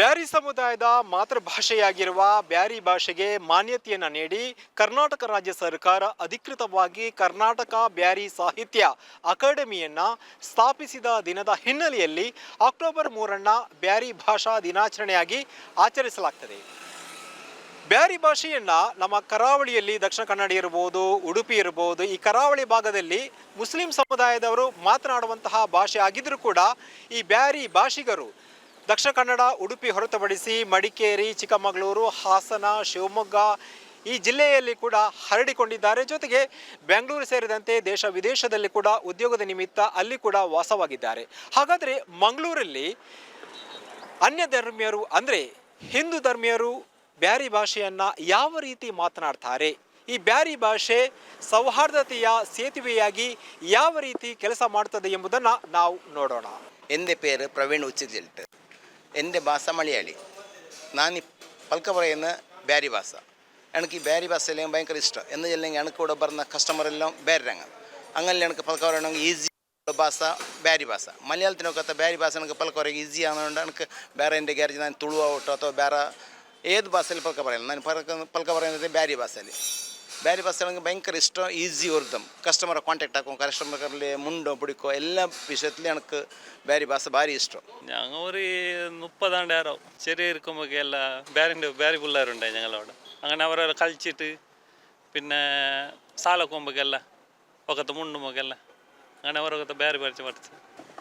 ಬ್ಯಾರಿ ಸಮುದಾಯದ ಮಾತೃಭಾಷೆಯಾಗಿರುವ ಬ್ಯಾರಿ ಭಾಷೆಗೆ ಮಾನ್ಯತೆಯನ್ನು ನೀಡಿ ಕರ್ನಾಟಕ ರಾಜ್ಯ ಸರ್ಕಾರ ಅಧಿಕೃತವಾಗಿ ಕರ್ನಾಟಕ ಬ್ಯಾರಿ ಸಾಹಿತ್ಯ ಅಕಾಡೆಮಿಯನ್ನು ಸ್ಥಾಪಿಸಿದ ದಿನದ ಹಿನ್ನೆಲೆಯಲ್ಲಿ ಅಕ್ಟೋಬರ್ ಮೂರನ್ನ ಬ್ಯಾರಿ ಭಾಷಾ ದಿನಾಚರಣೆಯಾಗಿ ಆಚರಿಸಲಾಗ್ತದೆ. ಬ್ಯಾರಿ ಭಾಷೆಯನ್ನು ನಮ್ಮ ಕರಾವಳಿಯಲ್ಲಿ ದಕ್ಷಿಣ ಕನ್ನಡ ಇರ್ಬೋದು, ಉಡುಪಿ ಇರ್ಬೋದು, ಈ ಕರಾವಳಿ ಭಾಗದಲ್ಲಿ ಮುಸ್ಲಿಂ ಸಮುದಾಯದವರು ಮಾತನಾಡುವಂತಹ ಭಾಷೆ ಆಗಿದ್ದರೂ ಕೂಡ ಈ ಬ್ಯಾರಿ ಭಾಷಿಗರು ದಕ್ಷಿಣ ಕನ್ನಡ ಉಡುಪಿ ಹೊರತುಪಡಿಸಿ ಮಡಿಕೇರಿ, ಚಿಕ್ಕಮಗಳೂರು, ಹಾಸನ, ಶಿವಮೊಗ್ಗ ಈ ಜಿಲ್ಲೆಯಲ್ಲಿ ಕೂಡ ಹರಡಿಕೊಂಡಿದ್ದಾರೆ. ಜೊತೆಗೆ ಬೆಂಗಳೂರು ಸೇರಿದಂತೆ ದೇಶ ವಿದೇಶದಲ್ಲಿ ಕೂಡ ಉದ್ಯೋಗದ ನಿಮಿತ್ತ ಅಲ್ಲಿ ಕೂಡ ವಾಸವಾಗಿದ್ದಾರೆ. ಹಾಗಾದರೆ ಮಂಗಳೂರಲ್ಲಿ ಅನ್ಯ ಧರ್ಮೀಯರು ಅಂದರೆ ಹಿಂದೂ ಧರ್ಮೀಯರು ಬ್ಯಾರಿ ಭಾಷೆಯನ್ನು ಯಾವ ರೀತಿ ಮಾತನಾಡ್ತಾರೆ? ಈ ಬ್ಯಾರಿ ಭಾಷೆ ಸೌಹಾರ್ದತೆಯ ಸೇತುವೆಯಾಗಿ ಯಾವ ರೀತಿ ಕೆಲಸ ಮಾಡುತ್ತದೆ ಎಂಬುದನ್ನು ನಾವು ನೋಡೋಣ. ಎಂದೇ ಪೇರು ಪ್ರವೀಣ್ ಉಚ್ಚಿಜೆಲ್ಟ್ എന്റെ ഭാഷ മലയാളി നാനി പൽക്ക പറയുന്ന ബാരി ഭാഷ. എനിക്ക് ഈ ബാരി ഭാഷ എല്ലാം ഭയങ്കര ഇഷ്ടം. എന്ന് ചെല്ലെങ്കിൽ എനിക്ക് ഇവിടെ പറഞ്ഞ കസ്റ്റമറെല്ലാം രംഗം. അങ്ങനെ എനിക്ക് പൽക്ക പറയണമെങ്കിൽ ഈസി ഭാഷ ബാരി ഭാഷ. മലയാളത്തിനൊക്കത്തെ ബാരി ഭാഷ എനിക്ക് പൽക്ക പറയുക ഈസി ആകുന്നതുകൊണ്ട് എനിക്ക് വേറെ എന്റെ ഗ്യാരേജ് ഞാൻ തുളുവാട്ടോ അതോ വേറെ ഏത് ഭാഷയിൽ പൽക്ക പറയാം ഞാൻ പൽക്ക പൽക്ക പറയുന്നത് ബാരി ഭാഷയിൽ. ಬ್ಯಾರಿ ಭಾಷೆ ನನಗೆ ಭಯಂಕರ ಇಷ್ಟ ಈಸಿ ಓರ್ದಮ್ ಕಸ್ಟಮರ್ ಕಾಂಟ್ಯಾಕ್ಟ್ ಹಾಕೋ ಕಸ್ಟಮರ್ಲಿ ಮುಂಡೋ പിടിക്കോ എല്ലാ വിഷയത്തിലും എനിക്ക് ಬ್ಯಾರಿ ಭಾಷೆ ಭಾರಿ ಇಷ್ಟ ഞങ്ങൾ ഒരു മുപ്പതാണ്ട് ആരോ ചെറിയ ഇരിക്കുമ്പോഴൊക്കെ എല്ലാ ബാരിൻ്റെ ബാരി പിള്ളേരുണ്ടായി ഞങ്ങളവിടെ അങ്ങനെ അവരെ കളിച്ചിട്ട് പിന്നെ സാലൊക്കെ പോകുമ്പോഴൊക്കെല്ല ഒക്കത്തെ മുണ്ടുമ്പോഴൊക്കെല്ല അങ്ങനെ അവരൊക്കെ ബാരി പഠിച്ച് പഠിച്ച്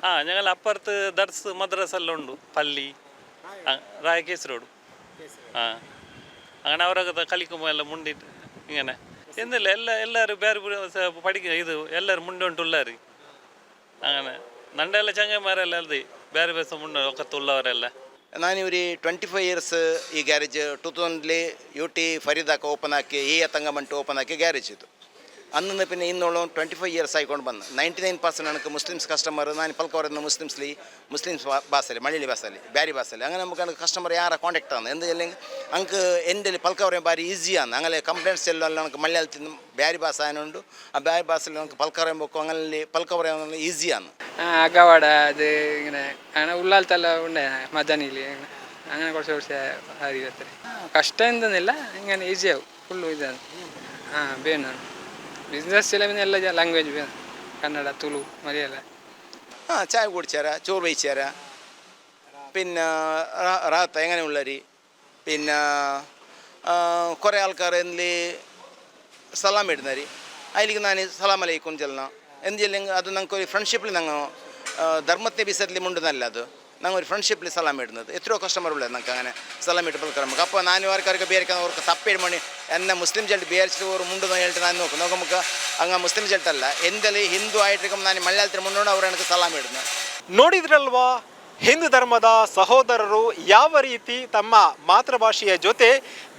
ആ ഞങ്ങൾ അപ്പുറത്ത് ദർസ് മദ്രസ എല്ലാം ഉണ്ട് പള്ളി ആ, റായക്കേസ് റോഡ് ആ അങ്ങനെ അവരൊക്കെ കളിക്കുമ്പോൾ എല്ലാം മുണ്ടിട്ട് ഇങ്ങനെ എന്നില്ല എല്ലാ എല്ലാവരും ಬೇರೆ പഠിക്കുക ഇത് എല്ലാവരും മുണ്ടോണ്ടുള്ളാറ് അങ്ങനെ ನಂಡೆಲ್ಲ ಚಂಗಮಾರೆಲ್ಲ ಅಲ್ದಿ ಬೇರೆ ಬೇರೆ ಮುಂಡೆ ಒಕ್ಕತ್ತುಳ್ಳವರೆಲ್ಲ ನಾನು ಇವ್ರಿ ಟ್ವೆಂಟಿ ಫೈವ್ ಇಯರ್ಸ್ ಈ ಗ್ಯಾರೇಜ್ ಟೂ ತೌಸಂಡ್ಲಿ ಯು ಟಿ ಫರೀದಾಕ ಓಪನ್ ಹಾಕಿ ಈ ತಂಗಮಂಟು ಓಪನ್ ಹಾಕಿ ಗ್ಯಾರೇಜ್ ಇದು ಅಂದಿಂದ പിന്നെ ಇನ್ನೋಳು ಟ್ವೆಂಟಿ ಫೈವ್ ಇಯರ್ಸ್ ಆಯ್ಕೊಂಡು ಬಂದು ನೈಂಟಿ ನೈನ್ ಪರ್ಸೆಂಟ್ ನನಗೆ ಮುಸ್ಲಿಮ್ಸ್ ಕಸ್ಟಮರ್ ನಾನು ಪಲ್ಕ ಅವರನ್ನು ಮುಸ್ಲಿಮ್ಸ್ಲಿ ಮುಸ್ಲಿಮ್ಸ್ ಭಾಷೆಯಲ್ಲಿ ಮಲಯಾಳಿ ಭಾಷೆಯಲ್ಲಿ ಬ್ಯಾರಿ ಭಾಷೆಯಲ್ಲಿ അങ്ങനെ നമുക്ക് എനിക്ക് കസ്റ്റമർ ಯಾರ ಕಾಂಟ್ಯಾಕ್ಟ್ ആണ് എന്ത് ചെല്ലെങ്കിൽ അങ്ങക്ക് എന്റെ പൽക്ക പറയാൻ ഭാര്യ ഈസിയാണ് അങ്ങനെ ಅಂದ എല്ലാം നമുക്ക് മലയാളത്തിൽ നിന്നും ബാരി ಬ್ಯಾರಿ ആയതുകൊണ്ട് ആ ബാരി ಬ್ಯಾರಿ നമുക്ക് പൽക്ക പറയാൻ പോക്കും അങ്ങനെ പൽക്ക പറയാൻ ഈസിയാണ് അകവാട അത് ഇങ്ങനെ അങ്ങനെ ഉള്ളാലത്തല്ല ഉണ്ട് മജാനിയിൽ അങ്ങനെ കുറച്ച് കുറച്ച് അറിയത്തെ കഷ്ടം എന്തെന്നില്ല ഇങ്ങനെ ഈസി ആവും. ഫുള്ള് ഇതാണ് ആ വേണം ബിസിനസ് ചിലവിന് എല്ലാ ലാംഗ്വേജ് വേണം കന്നഡ തുളു മലയാള. ആ ചായ കുടിച്ചേരാ ചോറ് വെച്ചേരാ പിന്നെ റാത്ത എങ്ങനെയുള്ളവർ പിന്നെ കുറേ ആൾക്കാർ എന്തിൽ സലാം ഇടുന്നവർ അതിലേക്ക് ഞാൻ സലാം അലൈക്കും ചെല്ലണം എന്തില്ലെങ്കിൽ അത് ഞങ്ങൾക്കൊരു ഫ്രണ്ട്ഷിപ്പിൽ ഞങ്ങൾ ധർമ്മത്തെ ബിസത്തിൽ മുണ്ടെന്നല്ല അത് ഞങ്ങൾ ഒരു ഫ്രണ്ട്ഷിപ്പിൽ സലാം ഇടുന്നത് എത്രയോ കസ്റ്റമർ ഉള്ളത് ഞങ്ങൾക്ക് അങ്ങനെ സലാം ഇട്ടപ്പോൾ നമുക്ക് അപ്പോൾ ഞാൻ ആർക്കാർക്ക് ബേരിക്കുന്ന അവർക്ക് തപ്പേഴ് മണി എന്നെ മുസ്ലിം ചേട്ട് ബേരിച്ചിട്ട് ഒരു മുണ്ടെന്ന് കേട്ട് ഞാൻ നോക്കും നോക്കും നമുക്ക് അങ്ങ് മുസ്ലിം ചേട്ടല്ല എന്തെങ്കിലും ಹಿಂದೂ ಆಯ್ತು ನಾನು ಮಲಯಾಳത്തിൽ ಮುಂದೋಣ ಅವ್ರು ನನಗೆ ಸಲಾಮ್ ಇಡ್ನ ನೋಡಿದ್ರಲ್ವಾ ಹಿಂದೂ ಧರ್ಮದ ಸಹೋದರರು ಯಾವ ರೀತಿ ತಮ್ಮ ಮಾತೃಭಾಷೆಯ ಜೊತೆ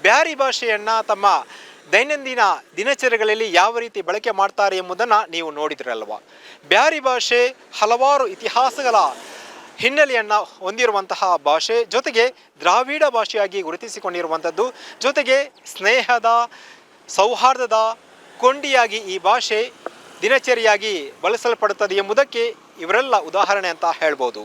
ಬ್ಯಾರಿ ಭಾಷೆಯನ್ನು ತಮ್ಮ ದೈನಂದಿನ ದಿನಚರಿಗಳಲ್ಲಿ ಯಾವ ರೀತಿ ಬಳಕೆ ಮಾಡ್ತಾರೆ ಎಂಬುದನ್ನು ನೀವು ನೋಡಿದ್ರಲ್ವ? ಬ್ಯಾರಿ ಭಾಷೆ ಹಲವಾರು ಇತಿಹಾಸಗಳ ಹಿನ್ನೆಲೆಯನ್ನು ಹೊಂದಿರುವಂತಹ ಭಾಷೆ, ಜೊತೆಗೆ ದ್ರಾವಿಡ ಭಾಷೆಯಾಗಿ ಗುರುತಿಸಿಕೊಂಡಿರುವಂಥದ್ದು, ಜೊತೆಗೆ ಸ್ನೇಹದ, ಸೌಹಾರ್ದದ ಕೊಂಡಿಯಾಗಿ ಈ ಭಾಷೆ ದಿನಚರಿಯಾಗಿ ಬಳಸಲ್ಪಡುತ್ತದೆ ಎಂಬುದಕ್ಕೆ ಇವರೆಲ್ಲ ಉದಾಹರಣೆ ಅಂತ ಹೇಳ್ಬೋದು.